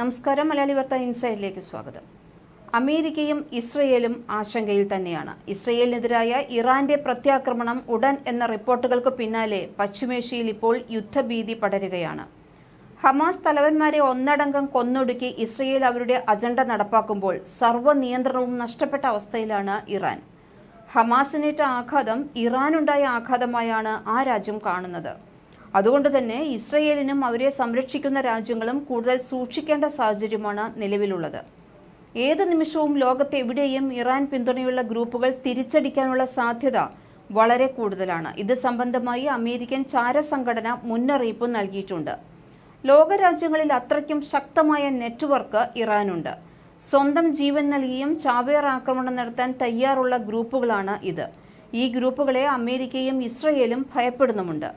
നമസ്കാരം മലയാളി വാർത്ത ഇൻസൈഡിലേക്ക് സ്വാഗതം. അമേരിക്കയും ഇസ്രയേലും ആശങ്കയിൽ തന്നെയാണ്. ഇസ്രയേലിനെതിരായ ഇറാന്റെ പ്രത്യാക്രമണം ഉടൻ എന്ന റിപ്പോർട്ടുകൾക്ക് പിന്നാലെ പശ്ചിമേഷ്യയിൽ ഇപ്പോൾ യുദ്ധഭീതി പടരുകയാണ്. ഹമാസ് തലവന്മാരെ ഒന്നടങ്കം കൊന്നൊടുക്കി ഇസ്രയേൽ അവരുടെ അജണ്ട നടപ്പാക്കുമ്പോൾ സർവ നിയന്ത്രണവും നഷ്ടപ്പെട്ട അവസ്ഥയിലാണ് ഇറാൻ. ഹമാസിനേറ്റ ആഘാതം ഇറാനുണ്ടായ ആഘാതമായാണ് ആ രാജ്യം കാണുന്നത്. അതുകൊണ്ട് തന്നെ ഇസ്രയേലിനും അവരെ സംരക്ഷിക്കുന്ന രാജ്യങ്ങളും കൂടുതൽ സൂക്ഷിക്കേണ്ട സാഹചര്യമാണ് നിലവിലുള്ളത്. ഏത് നിമിഷവും ലോകത്ത് എവിടെയും ഇറാൻ പിന്തുണയുള്ള ഗ്രൂപ്പുകൾ തിരിച്ചടിക്കാനുള്ള സാധ്യത വളരെ കൂടുതലാണ്. ഇത് സംബന്ധമായി അമേരിക്കൻ ചാരസംഘടന മുന്നറിയിപ്പ് നൽകിയിട്ടുണ്ട്. ലോകരാജ്യങ്ങളിൽ അത്രയ്ക്കും ശക്തമായ നെറ്റ്വർക്ക് ഇറാനുണ്ട്. സ്വന്തം ജീവൻ നൽകിയും ചാവേർ ആക്രമണം നടത്താൻ തയ്യാറുള്ള ഗ്രൂപ്പുകളാണ് ഇത്. ഈ ഗ്രൂപ്പുകളെ അമേരിക്കയും ഇസ്രയേലും ഭയപ്പെടുന്നുമുണ്ട്.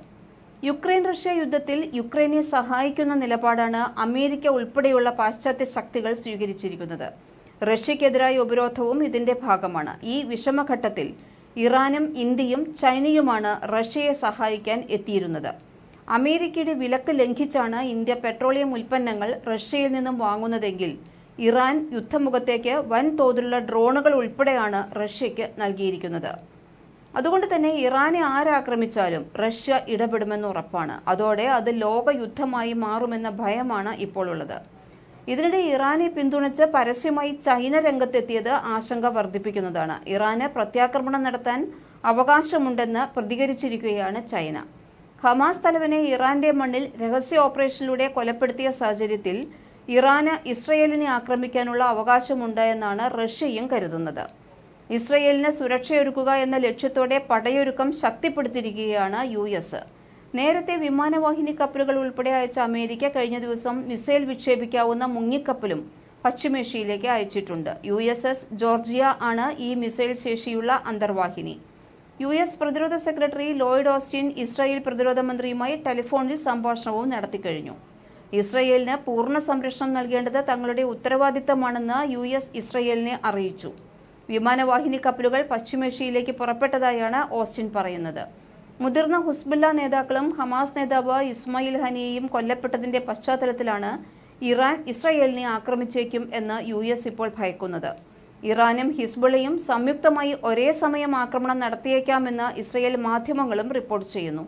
യുക്രൈൻ റഷ്യ യുദ്ധത്തിൽ യുക്രൈനെ സഹായിക്കുന്ന നിലപാടാണ് അമേരിക്ക ഉൾപ്പെടെയുള്ള പാശ്ചാത്യ ശക്തികൾ സ്വീകരിച്ചിരിക്കുന്നത്. റഷ്യക്കെതിരായ ഉപരോധവും ഇതിന്റെ ഭാഗമാണ്. ഈ വിഷമഘട്ടത്തിൽ ഇറാനും ഇന്ത്യയും ചൈനയുമാണ് റഷ്യയെ സഹായിക്കാൻ എത്തിയിരുന്നത്. അമേരിക്കയുടെ വിലക്ക് ലംഘിച്ചാണ് ഇന്ത്യ പെട്രോളിയം ഉൽപ്പന്നങ്ങൾ റഷ്യയിൽ നിന്നും വാങ്ങുന്നതെങ്കിൽ ഇറാൻ യുദ്ധമുഖത്തേക്ക് വൻതോതിലുള്ള ഡ്രോണുകൾ ഉൾപ്പെടെയാണ് റഷ്യയ്ക്ക് നൽകിയിരിക്കുന്നത്. അതുകൊണ്ട് തന്നെ ഇറാനെ ആരാക്രമിച്ചാലും റഷ്യ ഇടപെടുമെന്ന് ഉറപ്പാണ്. അതോടെ അത് ലോക യുദ്ധമായി മാറുമെന്ന ഭയമാണ് ഇപ്പോൾ ഉള്ളത്. ഇതിനിടെ ഇറാനെ പിന്തുണച്ച് പരസ്യമായി ചൈന രംഗത്തെത്തിയത് ആശങ്ക വർദ്ധിപ്പിക്കുന്നതാണ്. ഇറാന് പ്രത്യാക്രമണം നടത്താൻ അവകാശമുണ്ടെന്ന് പ്രതികരിച്ചിരിക്കുകയാണ് ചൈന. ഹമാസ് തലവനെ ഇറാന്റെ മണ്ണിൽ രഹസ്യ ഓപ്പറേഷനിലൂടെ കൊലപ്പെടുത്തിയ സാഹചര്യത്തിൽ ഇറാന് ഇസ്രയേലിനെ ആക്രമിക്കാനുള്ള അവകാശമുണ്ട് എന്നാണ് റഷ്യയും കരുതുന്നത്. ഇസ്രയേലിന് സുരക്ഷയൊരുക്കുക എന്ന ലക്ഷ്യത്തോടെ പടയൊരുക്കം ശക്തിപ്പെടുത്തിയിരിക്കുകയാണ് യു എസ്. നേരത്തെ വിമാനവാഹിനി കപ്പലുകൾ ഉൾപ്പെടെ അയച്ച അമേരിക്ക കഴിഞ്ഞ ദിവസം മിസൈൽ വിക്ഷേപിക്കാവുന്ന മുങ്ങിക്കപ്പലും പശ്ചിമേഷ്യയിലേക്ക് അയച്ചിട്ടുണ്ട്. യു എസ് എസ് ജോർജിയ ആണ് ഈ മിസൈൽ ശേഷിയുള്ള അന്തർവാഹിനി. യു എസ് പ്രതിരോധ സെക്രട്ടറി ലോയിഡ് ഓസ്റ്റിൻ ഇസ്രായേൽ പ്രതിരോധ മന്ത്രിയുമായി ടെലിഫോണിൽ സംഭാഷണവും നടത്തിക്കഴിഞ്ഞു ഇസ്രയേലിന് പൂർണ സംരക്ഷണം നൽകേണ്ടത് തങ്ങളുടെ ഉത്തരവാദിത്തമാണെന്ന് യു എസ് ഇസ്രയേലിനെ അറിയിച്ചു. വിമാനവാഹിനി കപ്പലുകൾ പശ്ചിമേഷ്യയിലേക്ക് പുറപ്പെട്ടതായാണ് ഓസ്റ്റിൻ പറയുന്നത്. മുതിർന്ന ഹുസ്ബുല്ല നേതാക്കളും ഹമാസ് നേതാവ് ഇസ്മായിൽ ഹനിയെയും കൊല്ലപ്പെട്ടതിന്റെ പശ്ചാത്തലത്തിലാണ് ഇറാൻ ഇസ്രായേലിനെ ആക്രമിച്ചേക്കും എന്ന് യു എസ് ഇപ്പോൾ ഭയക്കുന്നത്. ഇറാനും ഹിസ്ബുള്ളയും സംയുക്തമായി ഒരേ സമയം ആക്രമണം നടത്തിയേക്കാമെന്ന് ഇസ്രായേൽ മാധ്യമങ്ങളും റിപ്പോർട്ട് ചെയ്യുന്നു.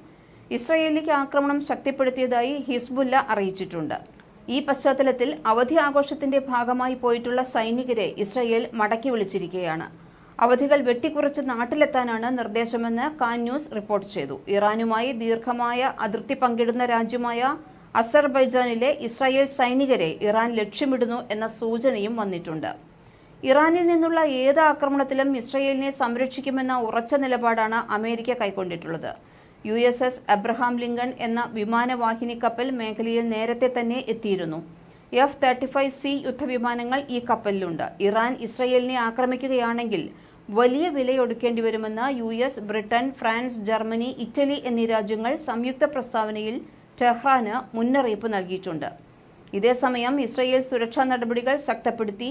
ഇസ്രയേലിലേക്ക് ആക്രമണം ശക്തിപ്പെടുത്തിയതായി ഹിസ്ബുല്ല അറിയിച്ചിട്ടുണ്ട്. ഈ പശ്ചാത്തലത്തിൽ അവധി ആഘോഷത്തിന്റെ ഭാഗമായി പോയിട്ടുള്ള സൈനികരെ ഇസ്രയേൽ മടക്കി വിളിച്ചിരിക്കുകയാണ്. അവധികൾ വെട്ടിക്കുറച്ച് നാട്ടിലെത്താനാണ് നിർദ്ദേശമെന്ന് കാൻ ന്യൂസ് റിപ്പോർട്ട് ചെയ്തു. ഇറാനുമായി ദീർഘമായ അതിർത്തി പങ്കിടുന്ന രാജ്യമായ അസർബൈജാനിലെ ഇസ്രായേൽ സൈനികരെ ഇറാൻ ലക്ഷ്യമിടുന്നു എന്ന സൂചനയും വന്നിട്ടുണ്ട്. ഇറാനിൽ നിന്നുള്ള ഏത് ആക്രമണത്തിലും ഇസ്രയേലിനെ സംരക്ഷിക്കുമെന്ന ഉറച്ച നിലപാടാണ് America കൈക്കൊണ്ടിട്ടുള്ളത്. U S S Abraham Lincoln എന്ന വിമാനവാഹിനി കപ്പൽ മേഖലയിൽ നേരത്തെ തന്നെ എത്തിയിരുന്നു. എഫ് തേർട്ടി ഫൈവ് സി യുദ്ധവിമാനങ്ങൾ ഈ കപ്പലിലുണ്ട്. ഇറാൻ ഇസ്രയേലിനെ ആക്രമിക്കുകയാണെങ്കിൽ വലിയ വിലയൊടുക്കേണ്ടി വരുമെന്ന് U S Britain France Germany Italy എന്നീ രാജ്യങ്ങൾ സംയുക്ത പ്രസ്താവനയിൽ ടെഹ്റാന് മുന്നറിയിപ്പ് നൽകിയിട്ടുണ്ട്. ഇതേസമയം ഇസ്രയേൽ സുരക്ഷാ നടപടികൾ ശക്തപ്പെടുത്തി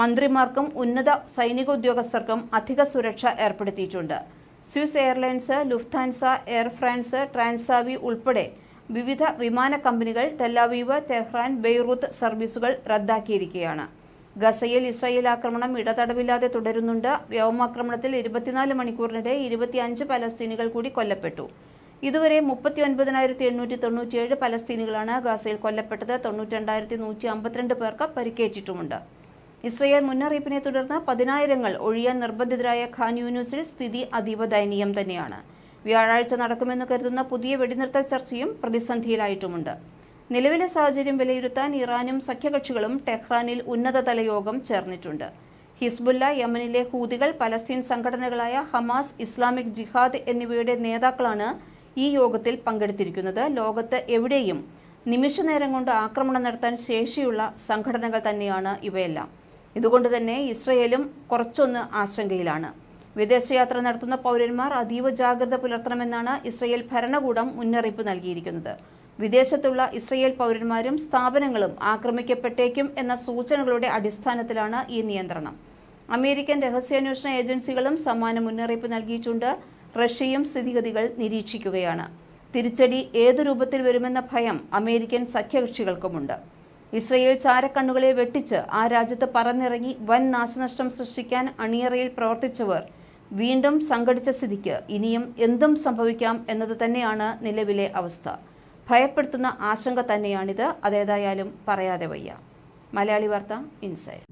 മന്ത്രിമാർക്കും ഉന്നത സൈനിക ഉദ്യോഗസ്ഥർക്കും അധിക സുരക്ഷ ഏർപ്പെടുത്തിയിട്ടുണ്ട്. Swiss airlines Lufthansa Air France Transavia ഉൾപ്പെടെ വിവിധ വിമാന കമ്പനികൾ ടെല്ലാവീവ് ടെഹ്റാൻ ബെയ്റൂത്ത് സർവീസുകൾ റദ്ദാക്കിയിരിക്കുകയാണ്. ഗസയിൽ ഇസ്രായേൽ ആക്രമണം ഇടതടവില്ലാതെ തുടരുന്നുണ്ട്. വ്യോമാക്രമണത്തിൽ ഇരുപത്തിനാല് മണിക്കൂറിനിടെ ഇരുപത്തിയഞ്ച് പലസ്തീനികൾ കൂടി കൊല്ലപ്പെട്ടു. ഇതുവരെ മുപ്പത്തി ഒൻപതിനായിരത്തി എണ്ണൂറ്റി തൊണ്ണൂറ്റിയേഴ് പലസ്തീനികളാണ് ഗസയിൽ കൊല്ലപ്പെട്ടത്. തൊണ്ണൂറ്റി രണ്ടായിരത്തി നൂറ്റി അമ്പത്തിരണ്ട് പേർക്ക് പരിക്കേറ്റിട്ടുമുണ്ട്. ഇസ്രയേൽ മുന്നറിയിപ്പിനെ തുടർന്ന് പതിനായിരങ്ങൾ ഒഴിയാൻ നിർബന്ധിതരായ ഖാൻ യൂനൂസിൽ സ്ഥിതി അതീവ ദയനീയം തന്നെയാണ്. വ്യാഴാഴ്ച നടക്കുമെന്ന് കരുതുന്ന പുതിയ വെടിനിർത്തൽ ചർച്ചയും പ്രതിസന്ധിയിലായിട്ടുമുണ്ട്. നിലവിലെ സാഹചര്യം വിലയിരുത്താൻ ഇറാനും സഖ്യകക്ഷികളും ടെഹ്റാനിൽ ഉന്നതതല യോഗം ചേർന്നിട്ടുണ്ട്. ഹിസ്ബുല്ല യമനിലെ ഹൂതികൾ പലസ്തീൻ സംഘടനകളായ ഹമാസ് ഇസ്ലാമിക് ജിഹാദ് എന്നിവയുടെ നേതാക്കളാണ് ഈ യോഗത്തിൽ പങ്കെടുത്തിരിക്കുന്നത്. ലോകത്ത് എവിടെയും നിമിഷനേരം കൊണ്ട് ആക്രമണം നടത്താൻ ശേഷിയുള്ള സംഘടനകൾ തന്നെയാണ് ഇവയെല്ലാം. ഇതുകൊണ്ട് തന്നെ ഇസ്രയേലും കുറച്ചൊന്ന് ആശങ്കയിലാണ്. വിദേശയാത്ര നടത്തുന്ന പൗരന്മാർ അതീവ ജാഗ്രത പുലർത്തണമെന്നാണ് ഇസ്രയേൽ ഭരണകൂടം മുന്നറിയിപ്പ് നൽകിയിരിക്കുന്നത്. വിദേശത്തുള്ള ഇസ്രയേൽ പൗരന്മാരും സ്ഥാപനങ്ങളും ആക്രമിക്കപ്പെട്ടേക്കും എന്ന സൂചനകളുടെ അടിസ്ഥാനത്തിലാണ് ഈ നിയന്ത്രണം. അമേരിക്കൻ രഹസ്യാന്വേഷണ ഏജൻസികളും സമാന മുന്നറിയിപ്പ് നൽകിയിട്ടുണ്ട്. റഷ്യയും സ്ഥിതിഗതികൾ നിരീക്ഷിക്കുകയാണ്. തിരിച്ചടി ഏതു രൂപത്തിൽ വരുമെന്ന ഭയം അമേരിക്കൻ സഖ്യകക്ഷികൾക്കുമുണ്ട്. ഇസ്രയേൽ ചാരക്കണ്ണുകളെ വെട്ടിച്ച് ആ രാജ്യത്ത് പറന്നിറങ്ങി വൻ നാശനഷ്ടം സൃഷ്ടിക്കാൻ അണിയറയിൽ പ്രവർത്തിച്ചവർ വീണ്ടും സംഘടിച്ച സ്ഥിതിക്ക് ഇനിയും എന്തും സംഭവിക്കാം എന്നത് തന്നെയാണ് നിലവിലെ അവസ്ഥ. ഭയപ്പെടുത്തുന്ന ആശങ്ക തന്നെയാണിത്. അതേതായാലും പറയാതെ വയ്യ. മലയാളി വാർത്ത ഇൻസൈഡ്.